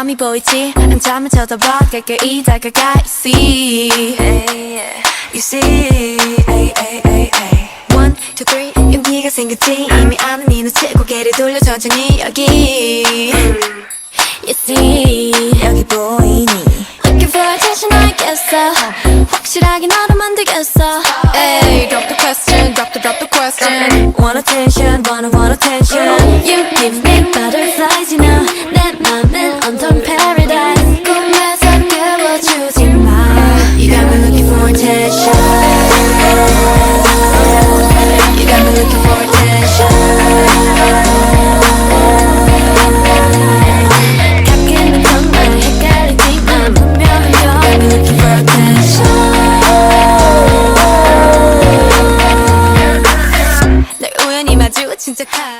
보이지 한참을 쳐다봐 가까이 다가가 You see You see ay, ay, ay, ay. One, two, three 용기가 생겼지 이미 아는 네 눈치 고개를 돌려 천천히 여기 You see 여기 보이니 Looking for attention 알겠어 확실하게 너를 만들겠어 Ay, drop the question, drop the drop the question Want attention, 진짜 카